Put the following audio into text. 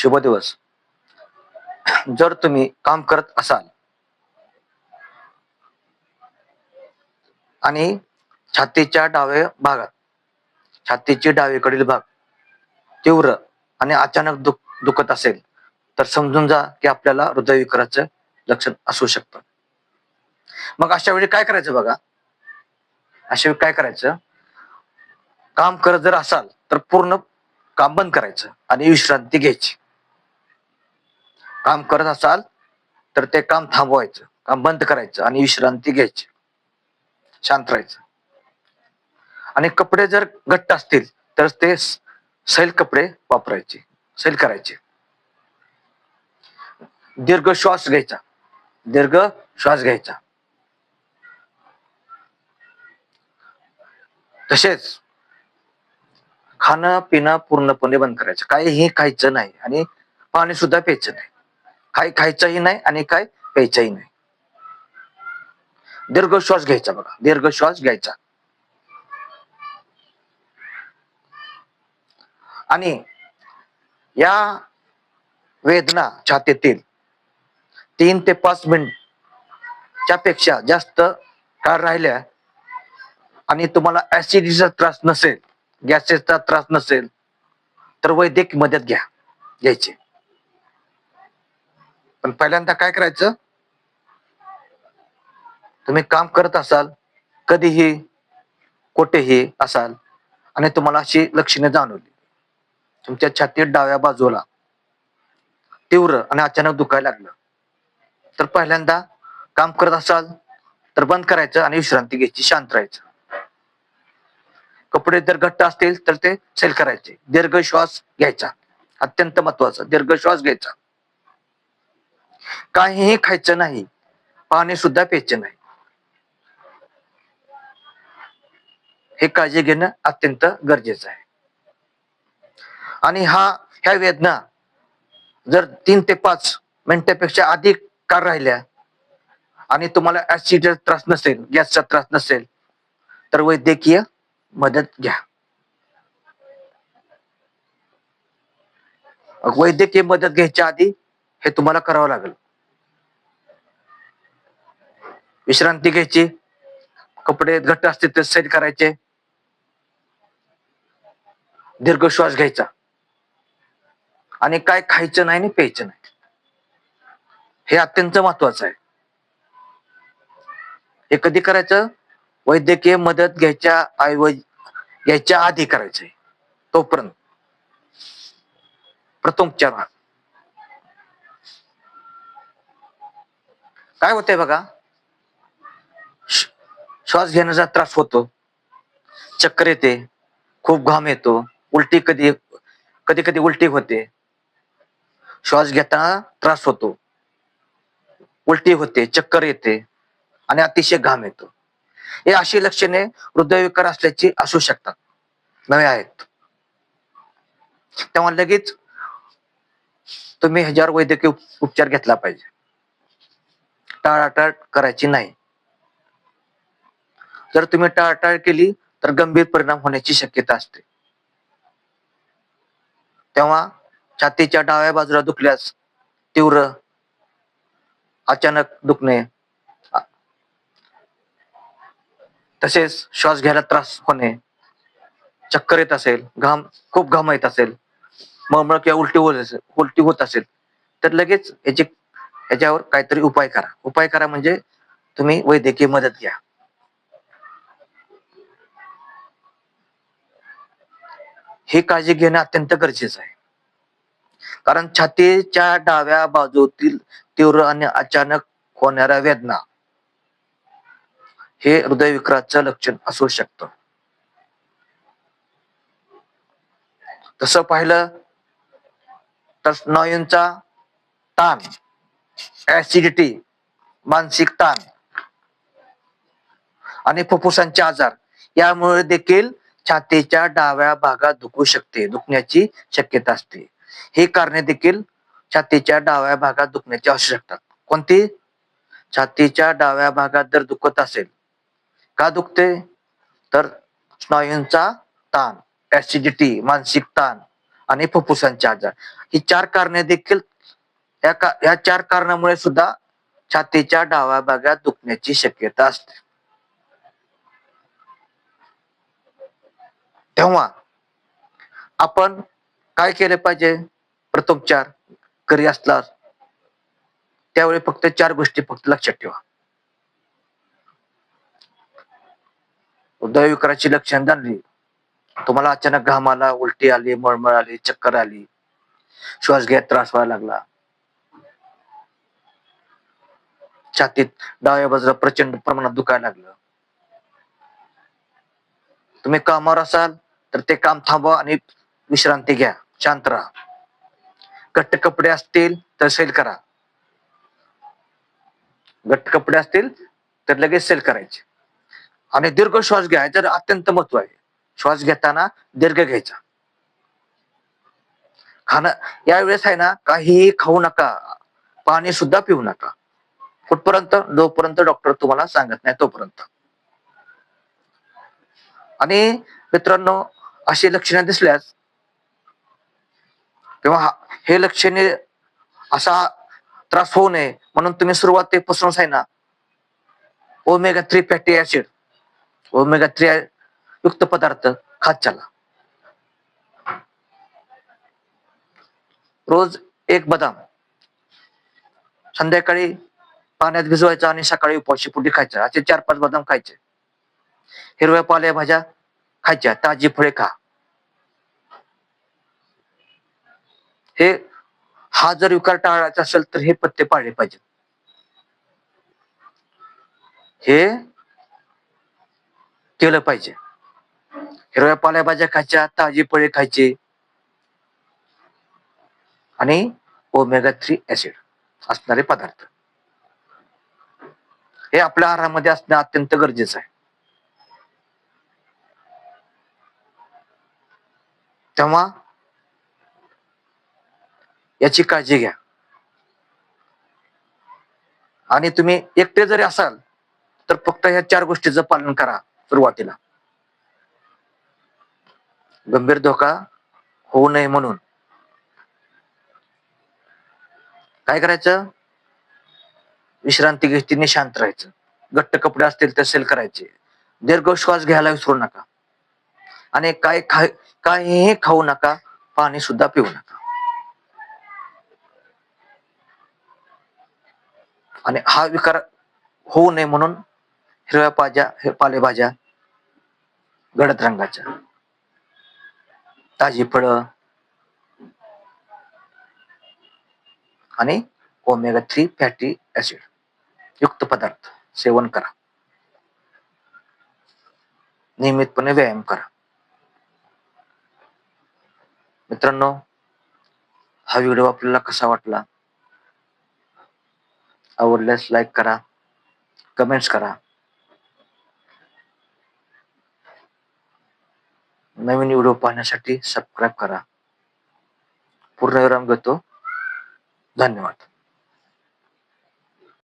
शुभ दिवस. जर तुम्ही काम करत असाल आणि छातीच्या डाव्या भागात छातीची डावीकडील भाग तीव्र आणि अचानक दुख दुखत असेल तर समजून जा की आपल्याला हृदयविकाराचं लक्षण असू शकतं. मग अशा वेळी काय करायचं बघा? अशा वेळी काय करायचं? काम करत जर असाल तर पूर्ण काम बंद करायचं आणि विश्रांती घ्यायची. काम करत असाल तर ते काम थांबवायचं काम बंद करायचं आणि विश्रांती घ्यायची. शांत राहायचं. आणि कपडे जर घट्ट असतील तर ते सैल कपडे वापरायचे सैल करायचे. दीर्घ श्वास घ्यायचा. दीर्घ श्वास घ्यायचा. तसेच खाणं पिणं पूर्णपणे बंद करायचं. काहीही खायचं नाही आणि पाणी सुद्धा प्यायचं नाही. काही खायचंही नाही आणि काय प्यायचंही नाही. दीर्घ श्वास घ्यायचा बघा. दीर्घ श्वास घ्यायचा. आणि या वेदना छातीतील तीन ते पाच मिनिटच्या पेक्षा जास्त काळ राहिल्या आणि तुम्हाला ऍसिडीचा त्रास नसेल गॅसेसचा त्रास नसेल तर वैद्यकीय मदत घ्या घ्यायची. पण पहिल्यांदा काय करायचं? तुम्ही काम करत असाल कधीही कुठेही असाल आणि तुम्हाला अशी लक्षणे जाणवली. तुमच्या छातीत डाव्या बाजूला तीव्र आणि अचानक दुखायला लागलं. तर पहिल्यांदा काम करत असाल तर बंद करायचं आणि विश्रांती घ्यायची शांत राहायचं. कपडे जर घट्ट असतील तर ते सेल करायचे. दीर्घ श्वास घ्यायचा. अत्यंत महत्त्वाचा दीर्घ श्वास घ्यायचा. काहीही खायचं नाही. पाणी सुद्धा प्यायचं नाही. हे काळजी घेणं अत्यंत गरजेचं आहे. आणि हा ह्या वेदना जर तीन ते पाच मिनिटापेक्षा अधिक काळ राहिल्या आणि तुम्हाला ऍसिडचा त्रास नसेल गॅसचा त्रास नसेल तर वैद्यकीय मदत घ्या. वैद्यकीय मदत घ्यायच्या आधी हे तुम्हाला करावं लागेल. विश्रांती घ्यायची. कपडे घट्ट असतील ते सैल करायचे. दीर्घ श्वास घ्यायचा. आणि काय खायचं नाही आणि प्यायचं नाही. हे अत्यंत महत्वाचं आहे. हे कधी करायचं? वैद्यकीय मदत घ्यायच्या ऐवजी घ्यायच्या आधी करायचंय तोपर्यंत. प्रथमोपचार काय होतंय बघा? श्वास घेण्याचा त्रास होतो. चक्कर येते. खूप घाम येतो. उलटी कधी कधी कधी उलटी होते. श्वास घेताना त्रास होतो. उलटी होते चक्कर येते आणि अतिशय घाम येतो. हे अशी लक्षणे हृदयविकार असल्याची असू शकतात. नवे आहेत. तेव्हा लगेच तुम्ही ह्याच्यावर वैद्यकीय उपचार घेतला पाहिजे. टाळाटाळ करायची नाही. जर तुम्ही टाळाटाळ केली तर गंभीर परिणाम होण्याची शक्यता असते. तेव्हा छातीच्या डाव्या बाजूला दुखल्यास तीव्र अचानक दुखणे तसेच श्वास घ्यायला त्रास होणे चक्कर येत असेल घाम खूप घाम येत असेल मळमळ किंवा उलटी होत असेल उलटी होत असेल तर लगेच याची याच्यावर काहीतरी उपाय करा. उपाय करा म्हणजे तुम्ही वैद्यकीय मदत घ्या. ही काळजी घेणं अत्यंत गरजेचं आहे. कारण छातीच्या डाव्या बाजूतील तीव्र आणि अचानक होणाऱ्या वेदना हे हृदयविकाराचं लक्षण असू शकतं. तसं पाहिलं तर स्नायूंचा ताण ऍसिडिटी मानसिक ताण आणि फुफ्फुसांचे आजार. यामुळे देखील छातीच्या डाव्या भागात दुखू शकते दुखण्याची शक्यता असते. ही कारणे देखील छातीच्या डाव्या भागात दुखण्याची असू शकतात कोणती? छातीच्या डाव्या भागात जर दुखत असेल का दुखते? तर स्नायूंचा ताण ऍसिडिटी मानसिक ताण आणि फुफ्फुसांचे आजार. ही चार कारणे देखील या का या चार कारणामुळे सुद्धा छातीच्या डाव्या भागात दुखण्याची शक्यता असते. तेव्हा आपण काय केले पाहिजे? प्रथोपचार घरी असला त्यावेळी फक्त चार गोष्टी फक्त लक्षात ठेवा. हृदयविकाराची लक्षण जाणली. तुम्हाला अचानक घाम आला उलटी आली मळमळ आली चक्कर आली. श्वास घ्यायला त्रास व्हायला लागला. छातीत डाव्या बाजूला प्रचंड प्रमाणात दुखायला लागलं. तुम्ही कामावर असाल तर ते काम थांबवा आणि विश्रांती घ्या. शांत राहा. घट्ट कपडे असतील तर सेल करा. घट्ट कपडे असतील तर लगेच सेल करायचे. आणि दीर्घ श्वास घ्या तर अत्यंत महत्त्व आहे. श्वास घेताना दीर्घ घ्यायचा. खाणं यावेळेस आहे ना काहीही खाऊ नका. पाणी सुद्धा पिऊ नका. कुठपर्यंत? जोपर्यंत डॉक्टर तुम्हाला सांगत नाही तोपर्यंत. आणि मित्रांनो अशी लक्षणे दिसल्यास किंवा हे लक्षणे असा त्रास होऊ नये. म्हणून तुम्ही सुरुवातीपासूनच आहे ना omega three fatty acid omega three युक्त पदार्थ खात चला. रोज एक बदाम संध्याकाळी पाण्यात भिजवायचा आणि सकाळी उपाशी पुढे खायचं. असे चार पाच बदाम खायचे. हिरव्या पालेभाज्या खायच्या. ताजी फळे खा. हे हा जर विकार टाळायचा असेल तर हे पत्ते पाळले पाहिजे हे केलं पाहिजे. हिरव्या पालेभाज्या खायच्या ताजी फळे खायची. आणि ओमेगा थ्री ऍसिड असणारे पदार्थ. हे आपल्या आहारामध्ये असणं अत्यंत गरजेचं आहे. तेव्हा याची काळजी घ्या. आणि तुम्ही एकटे जरी असाल तर फक्त ह्या चार गोष्टीचं पालन करा सुरुवातीला. गंभीर धोका होऊ नये म्हणून. काय करायचं? विश्रांती घेतीने शांत राहायचं. घट्ट कपडे असतील ते सेल करायचे. दीर्घ श्वास घ्यायला विसरू नका. आणि काय खाय काहीही खाऊ नका पाणी सुद्धा पिऊ नका. आणि हा विकार होऊ नये म्हणून हिरव्या पाज्या हे पालेभाज्या गडद रंगाच्या. ताजी फळं. आणि ओमेगा थ्री फॅटी ऍसिड युक्त पदार्थ. सेवन करा. नियमितपणे व्यायाम करा. मित्रांनो हा व्हिडिओ आपल्याला कसा वाटला? आवडल्यास लाईक करा कमेंट्स करा. नवीन व्हिडिओ पाहण्यासाठी सबस्क्राईब करा. पूर्णविराम घेतो. धन्यवाद.